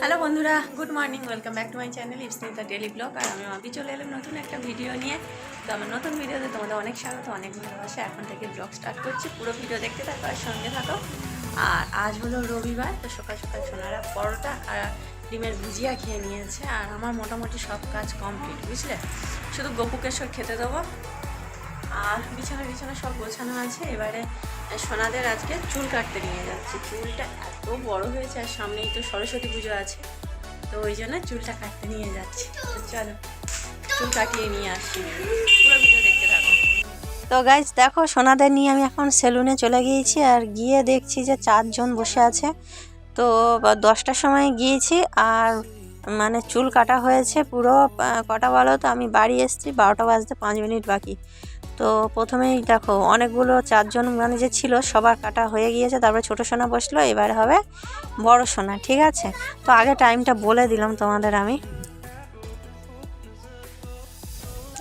Hello বন্ধুরা, good morning welcome back to my channel Ipsanita daily blog আর আমি মাপি চলে এলাম নতুন একটা ভিডিও নিয়ে। তো আমার নতুন ভিডিওতে তোমাদের অনেক স্বাগত, অনেক ভালোবাসা। এখন থেকে ব্লগ স্টার্ট করছি, পুরো ভিডিও দেখতে থাকো আর সঙ্গে থাকো। আর আজ হলো রবিবার, তো সকাল সকাল সোনারা পরোটা আর ডিমের ভুজিয়া খেয়ে নিয়েছে। আর আমার মোটামুটি সব কাজ কমপ্লিট বুঝলে? শুধু গোপুকেশ্বর খেতে দেবো। আর বিছানা বিছানা সব গোছানো আছে। এবারে সোনাদের আজকে চুল কাটতে নিয়ে যাচ্ছি। চুলটা এত বড় হয়েছে আর সামনেই তো সরস্বতী পুজো আছে। তো ওই জন্য চুলটা কাটতে নিয়ে যাচ্ছি। চলো, চুল কাটিয়ে নিয়ে আসছি পুরো ভিডিও দেখতে থাকো। তো গাইজ দেখো, সোনাদের নিয়ে আমি এখন সেলুনে চলে গিয়েছি আর গিয়ে দেখছি যে চারজন বসে আছে। তো দশটার সময় গিয়েছি আর মানে চুল কাটা হয়েছে পুরো কটা বলো তো? আমি বাড়ি এসেছি, বারোটা বাজতে পাঁচ মিনিট বাকি। তো প্রথমেই দেখো অনেকগুলো চারজন মানে যে ছিল, সবার কাটা হয়ে গিয়েছে। তারপরে ছোটো সোনা বসল, এবার হবে বড় সোনা, ঠিক আছে? তো আগে টাইমটা বলে দিলাম তোমাদের আমি।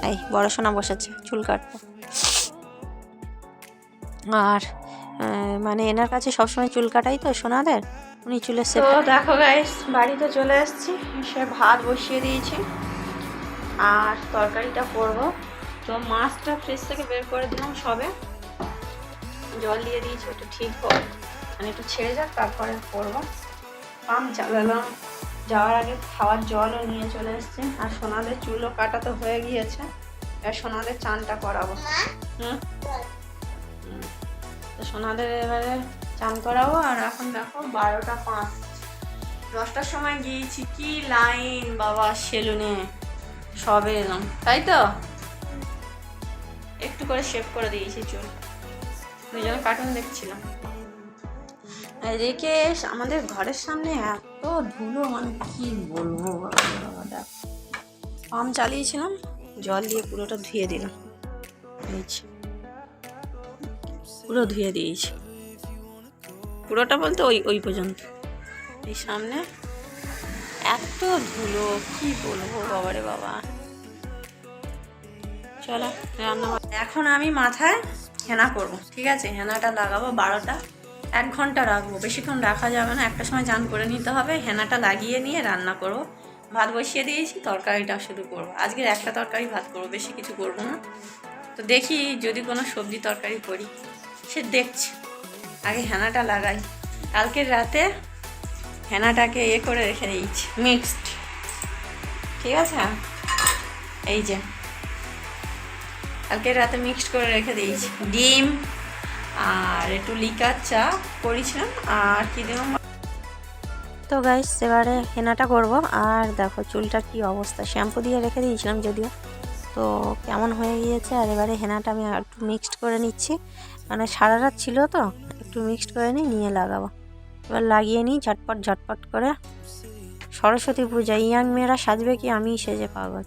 এই বড় সোনা বসেছে, চুল কাটতে আর মানে এনার কাছে সবসময় চুল কাটাই তো সোনাদের? উনি চুলের সে দেখো গাইস বাড়িতে চলে এসেছি সে ভাত বসিয়ে দিয়েছি। আর তরকারিটা করব। তো মাছটা ফ্রিজ থেকে বের করে দিলাম সবে। জল দিয়ে দিয়েছি একটু ঠিক হোক। মানে একটু ছেড়ে যাক, তারপরে করব। পাম্প চালালাম। যাওয়ার আগে খাওয়ার জলও নিয়ে চলে এসেছি। আর সোনাদের চুলও কাটা তো হয়ে গিয়েছে। আর সোনাদের চানটা করাবো। হুম। তো সোনাদের এবারে চান করাবো। আর এখন দেখো, বারোটা পাঁচ। দশটার সময় গিয়েছি। কি লাইন বাবা, সেলুনে। সবে এলাম। তাই তো? একটু করে শেভ করে দিয়েছি চুল। ওই জন্য কার্টুন দেখছিলাম। রেখে আমাদের ঘরের সামনে এত ধুলো মানে কি বলব? পাম্প চালিয়েছিলাম, জল দিয়ে পুরোটা ধুয়ে দিলাম। পুরো ধুয়ে দিয়েছি। পুরোটা বলতে ওই ওই পর্যন্ত। এই সামনে এত ধুলো, কি বলব, বাবারে বাবা। চলো রান্না এখন আমি মাথায় হেনা করব, ঠিক আছে? হেনাটা লাগাবো বারোটা, এক ঘণ্টা রাখব। বেশিক্ষণ রাখা যাবে না, একটা সময় চান করে নিতে হবে। হেনাটা লাগিয়ে নিয়ে রান্না করব। ভাত বসিয়ে দিয়েছি, তরকারিটা শুধু করব। আজকের একটা তরকারি ভাত করব, বেশি কিছু করব না। তো দেখি যদি কোনো সবজি তরকারি করি, সে দেখছি। আগে হেনাটা লাগাই। কালকের রাতে হেনাটাকে এ করে রেখে দিয়েছি, মিক্সড। ঠিক আছে? এই যে। কালকে রাতে মিক্সড করে রেখে দিয়েছি। ডিম আর একটু লিকার চা করেছিলাম, আর কি দিলাম তো গাইস এবারে হেনাটা করব, আর দেখো চুলটার কি অবস্থা। শ্যাম্পু দিয়ে রেখে দিয়েছিলাম যদিও। তো কেমন হয়ে গিয়েছে, আর এবারে হেনাটা আমি একটু মিক্সড করে নিচ্ছি। মানে সারা রাত ছিল তো, একটু মিক্সড করে নিই নিয়ে লাগাবো। এবার লাগিয়ে নিই, ঝটপট ঝটপট করে। সরস্বতী পূজা, ইয়াং মেয়েরা সাজবে কি আমি সেজে পাগল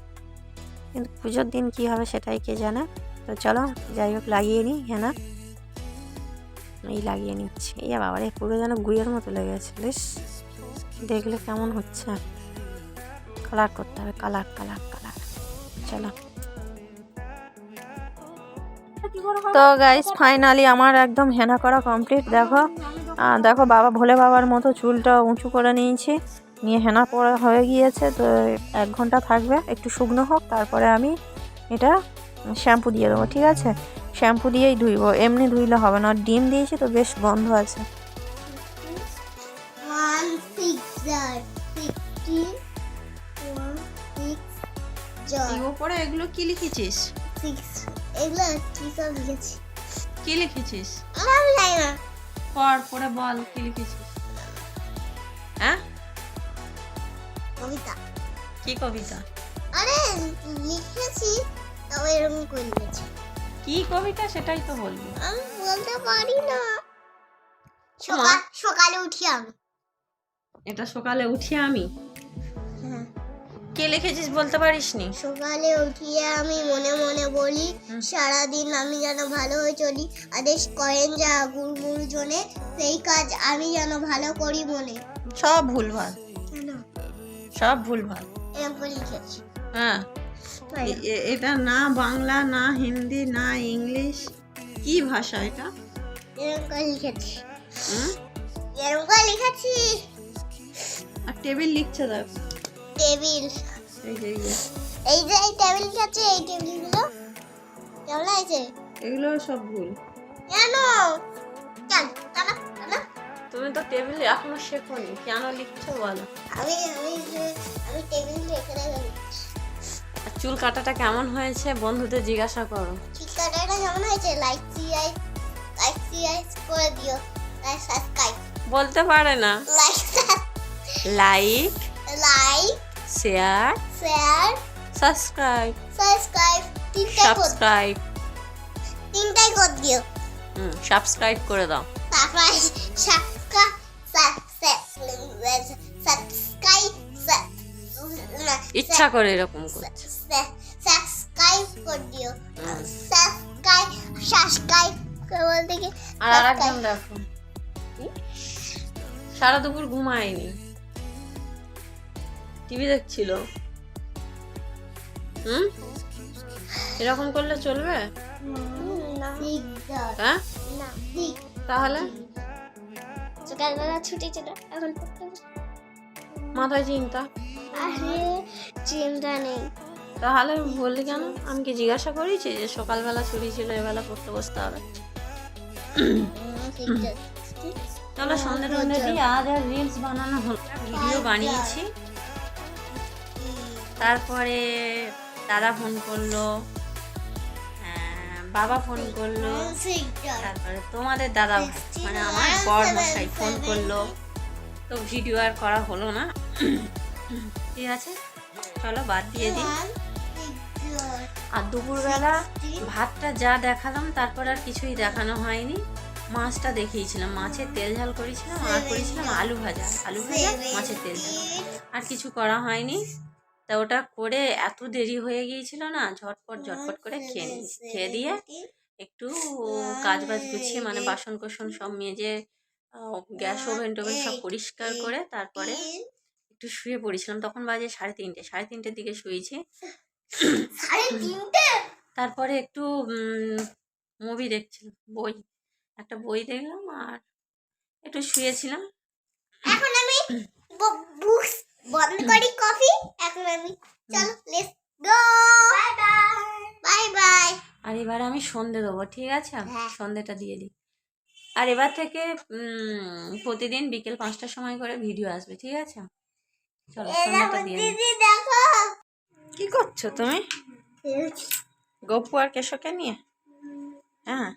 কিন্তু পুজোর দিন কি হবে সেটাই কে জানে। তো চলো, যাই হোক, লাগিয়ে নিই হ্যাঁ না? এই লাগিয়ে নিচ্ছি। এই বাবারে পুরো যেন গুইয়ের মতো লেগেছে, বেশ। দেখলে কেমন হচ্ছে। কালার করতে হবে কালার কালার কালার চলো। তো গাইস ফাইনালি আমার একদম হেনা করা কমপ্লিট দেখো। দেখো, বাবা ভোলে বাবার মতো চুলটা উঁচু করে নিয়েছি। নিয়ে হেনা পরা হয়ে গিয়েছে তো এক ঘণ্টা থাকবে। একটু শুকনো হোক তারপরে আমি এটা শ্যাম্পু দিয়ে দেবো ঠিক আছে? শ্যাম্পু দিয়েই ধুইবো এমনি ধুইলে হবে না। আর ডিম দিয়েছি তো বেশ গন্ধ আছে। ওপরে এগুলো কি লিখেছিস? এগুলো কি সব লিখেছি? কি লিখেছিস? পর পরে বল কি লিখেছিস? কবিতা। কি কবিতা? আরে লিখেছি তবে এরকম করে কি কবিতা সেটাই তো বলবি। আমি বলতে পারি না। সকাল সকালে উঠি আমি। এটা সকালে উঠি আমি? কে লিখেছিস বলতে পারিস নি সকালে উঠিয়ে আমি মনে মনে বলি সারাদিন আমি যেন ভালো হয়ে চলি। আদেশ করেন যা গুরু গুরুজনে সেই কাজ আমি যেন ভালো করি মনে। সব ভুলভাল। সব ভুলভাল এরকম করে হ্যাঁ। এটা না বাংলা না হিন্দি না ইংলিশ কি ভাষা এটা? লিখেছি। আর টেবিল লিখছে দেখ টেবিল। এই যে এই যে। এই টেবিল আছে এই টেবিলগুলো। কেমন আছে এগুলো সব ভুল। কেন? চলো তুমি তো টেবিল এখনও শেখোনি কেন লিখছো বলো। আমি আমি আমি টেবিল রেখে রেখে চুল কাটাটা কেমন হয়েছে বন্ধুদের জিজ্ঞাসা করো। ঠিকানাটা কেমন হয়েছে? লাইক সিআই লাইক সিআই করে দিও লাইক সাবস্ক্রাইব বলতে পারে না। Like like like share share subscribe subscribe তিনটাই কর সাবস্ক্রাইব তিনটাই কর দিও। হুম সাবস্ক্রাইব করে দাও। তারপর ইচ্ছা করে এরকম করছে। সাবস্ক্রাইব করে। দিও সাবস্ক্রাইব সাবস্ক্রাইব বলতে কি? আর আর দেখো। সারা দুপুর ঘুমায়নি। টিভি দেখছিল। হুম? এরকম করলে চলবে? হ্যাঁ? তাহলে? সকালবেলা ছুটি ছিল এখন। মাথায় চিন্তা আরে চিন্তা নেই। তাহলে বললি কেন? আমি কি জিজ্ঞাসা করেছি যে সকালবেলা ছুটি ছিল এবেলা পড়তে বসতে হবে? চলো সন্ধে টন্ধে দিয়ে আজ আর রিলস বানানো হলো। ভিডিও বানিয়েছি। তারপরে দাদা ফোন করল হ্যাঁ, বাবা ফোন করল তারপরে তোমাদের দাদা মানে আমার বর মশাই ফোন করল। তো ভিডিও আর করা হলো না। ঠিক আছে? চলো, বাদ দিয়ে দিই। আর দুপুরবেলা ভাতটা যা দেখালাম, তারপর আর কিছুই দেখানো হয়নি। মাছটা দেখিয়েছিলাম। মাছের তেল ঝাল করেছিলাম আর করেছিলাম আলু ভাজা। আলু ভাজা, মাছের তেল ঝাল। আর কিছু করা হয়নি। তা ওটা করে এত দেরি হয়ে গিয়েছিল না, ঝটপট ঝটপট করে খেয়ে নিয়েছি খেয়ে দিয়ে একটু কাজ বাজ গুছিয়ে মানে বাসন কোসন সব মেজে গ্যাস ওভেন টোভেন সব পরিষ্কার করে তারপরে একটু শুয়ে পড়েছিলাম। তখন বাজে সাড়ে তিনটে সাড়ে তিনটের দিকে শুয়েছি। তিনটে? তারপরে একটু মুভি দেখছিলাম বই। একটা বই দেখলাম আর একটু শুয়েছিলাম। এখন আমি বুকস বন্ধ করি কফি। এখন আমি চলো let's go bye bye bye bye আর এবার আমি সন্ধে দেবো ঠিক আছে? হ্যাঁ। সন্ধেটা দিয়ে দিই। আর এবার থেকে প্রতিদিন বিকেল পাঁচটার সময় করে ভিডিও আসবে ঠিক আছে? চলো কি করছ তুমি? গপু আর কেশকে নিয়ে? হ্যাঁ।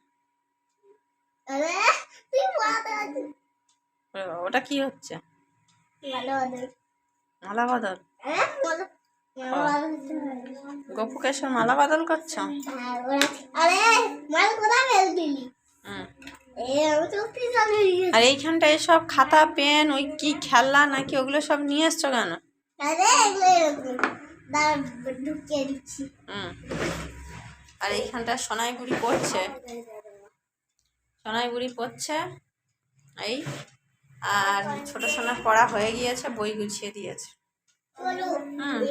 ওটা কি হচ্ছে? মালা বদল। হ্যাঁ গপু কেশর মালা বদল। করছ? আরে মাল কোথায় ফেল দিলি হুম। আর এইখানটায় সব খাতা পেন ওই কি খেলনা নাকি ওগুলো সব নিয়ে এসছো কেন? আরে এইখানটা সোনাই বুড়ি পড়ছে সোনাই বুড়ি পড়ছে। এই আর ছোট সোনা পড়া হয়ে গিয়েছে বই গুছিয়ে দিয়েছে। হুম।